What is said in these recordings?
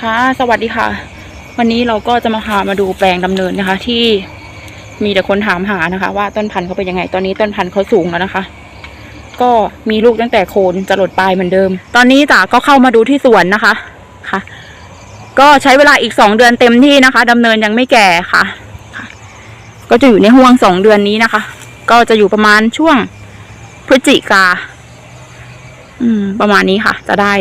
ค่ะ สวัสดีค่ะ วันนี้เราก็จะมาพามาดูแปลงดำเนินนะคะ ที่มีแต่คนถามหานะคะ ว่าต้นพันธุ์เขาเป็นยังไง ตอนนี้ต้นพันธุ์เขาสูงแล้วนะคะ ก็มีลูกตั้งแต่โคนจะหลดปลายเหมือนเดิม ตอนนี้จ๋าก็เข้ามาดูที่สวนนะคะค่ะ ก็ใช้เวลาอีกสองเดือนเต็มที่นะคะดำเนินยังไม่แก่ค่ะค่ะ ก็จะอยู่ในห่วงสองเดือนนี้นะคะ ก็จะอยู่ประมาณช่วงพฤศจิกา อืม ประมาณนี้ค่ะ จะได้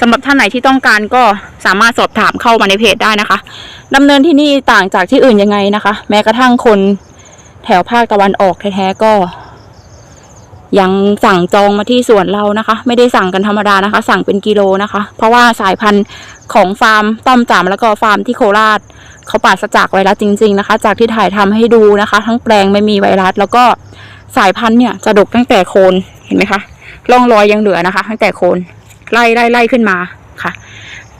สำหรับท่านไหนที่ต้องการก็สามารถสอบถามเข้ามาในเพจได้นะคะดำเนินที่นี่ต่างจากที่อื่นยังไงนะคะ แม้กระทั่งคนแถวภาคตะวันออกแท้ๆก็ ยังสั่งจองมาที่สวนเรานะคะ ไม่ได้สั่งกันธรรมดานะคะ สั่งเป็นกิโลนะคะ เพราะว่าสายพันธุ์ของฟาร์มต้อมจามแล้วก็ฟาร์มที่โคราชเขาปราศจากไวรัสจริง ๆนะคะ จากที่ถ่ายทำให้ดูนะคะ ทั้งแปลงไม่มีไวรัส แล้วก็สายพันธุ์เนี่ยจะดกตั้งแต่โคนเห็นไหมคะร่องรอยยังเหลือนะคะ ตั้งแต่โคน ไล่ไล่ไล่ขึ้นมาค่ะ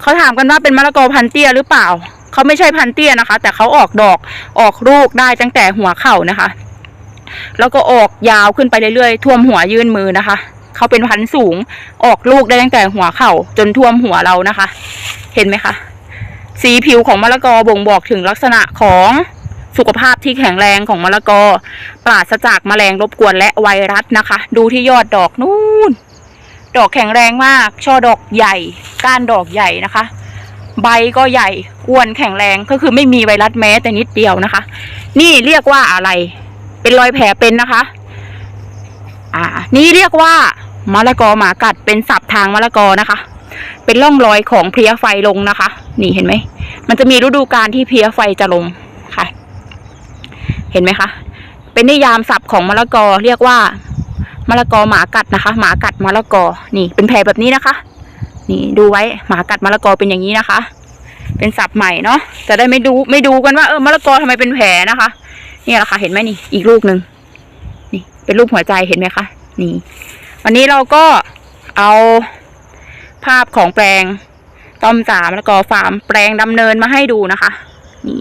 เขาถามกันว่าเป็นมะละกอพันเตี้ยหรือเปล่าเขาไม่ใช่พันเตี้ยนะคะ แต่เขาออกดอกออกลูกได้ตั้งแต่หัวเข่านะคะ แล้วก็ออกยาวขึ้นไปเรื่อยๆท่วมหัวยื่นมือนะคะเขาเป็นพันธุ์สูงออกลูกได้ตั้งแต่หัวเข่าจนท่วมหัวเรานะคะ เห็นไหมคะสีผิวของมะละกอบ่งบอกถึงลักษณะของสุขภาพที่แข็งแรงของมะละกอ ปราศจากแมลงรบกวนและไวรัสนะคะ ดูที่ยอดดอกนู่น ดอกแข็งแรงมาก ช่อดอกใหญ่ ก้านดอกใหญ่นะคะ ใบก็ใหญ่อ้วนแข็งแรงก็คือไม่มีไวรัสแม้แต่นิดเดียวนะคะ นี่เรียกว่าอะไร เป็นรอยแผลเป็นนะคะ อ่า นี่เรียกว่ามะละกอหมากัดเป็นศัพท์ทางมะละกอนะคะ เป็นร่องรอยของเพลี้ยไฟลงนะคะ นี่เห็นไหมมันจะมีฤดูกาลที่เพลี้ยไฟจะลงค่ะ เห็นไหมคะ เป็นนิยามศัพท์ของมะละกอเรียกว่า มะละกอหมากัดนะคะ หมากัดมะละกอ นี่ เป็นแผลแบบนี้นะคะ นี่ดูไว้หมากัดมะละกอเป็นอย่างนี้นะคะ เป็นศัพท์ใหม่เนาะจะได้ไม่ดูไม่ดูกันว่าเออมะละกอทำไมเป็นแผลนะคะนี่แหละค่ะเห็นไหมนี่ อีกลูกหนึ่งนี่ เป็นรูปหัวใจเห็นไหมคะนี่ วันนี้เราก็เอาภาพของแปลงต้อมสามแล้วก็ฟาร์มแปลงดำเนินมาให้ดูนะคะ นี่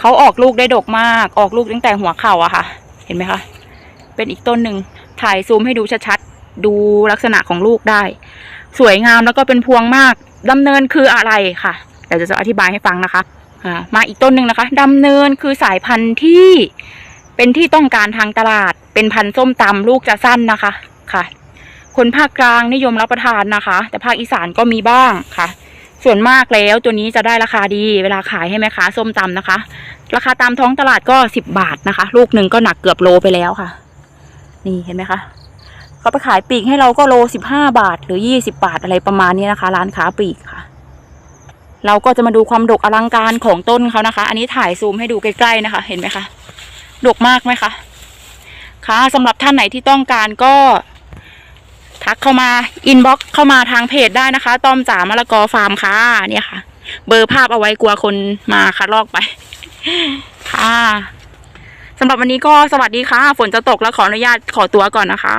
เขาออกลูกได้ดกมาก ออกลูกตั้งแต่หัวเข่าอะค่ะ เห็นไหมคะ เป็นอีกต้นหนึ่งถ่ายซูมให้ดูชัดๆ ดูลักษณะของลูกได้ สวยงามแล้วก็เป็นพวงมากดำเนินคืออะไรค่ะเดี๋ยวจะอธิบายให้ฟังนะคะมาอีกต้นหนึ่งนะคะดำเนินคือสายพันธุ์ที่เป็นที่ต้องการทางตลาด เป็นพันธุ์ส้มตำลูกจะสั้นนะคะค่ะ คนภาคกลางนิยมรับประทานนะคะ แต่ภาคอีสานก็มีบ้างค่ะ ส่วนมากแล้วตัวนี้จะได้ราคาดี เวลาขายให้แม่ค้าส้มตำนะคะ ราคาตามท้องตลาดก็สิบบาทนะคะ ลูกหนึ่งก็หนักเกือบโลไปแล้วค่ะ นี่เห็นไหมคะเขาไปขายปีกให้เราก็โลสิบห้าบาท หรือยี่สิบาทอะไรประมาณนี้นะคะ ร้านค้าปีกค่ะ เราก็จะมาดูความดกอลังการของต้นเขานะคะ อันนี้ถ่ายซูมให้ดูใกล้ๆนะคะ เห็นไหมคะดกมากไหมคะค่ะสำหรับท่านไหนที่ต้องการก็ทักเข้ามาอินบ็อกเข้ามาทางเพจได้นะคะ ต้อมจ๋ามะละกอฟาร์มค่ะเนี่ยค่ะ เบอร์ภาพเอาไว้กลัวคนมาคัดลอกไป ค่ะ สำหรับวันนี้ก็สวัสดีค่ะ ฝนจะตกแล้วขออนุญาตขอตัวก่อนนะคะ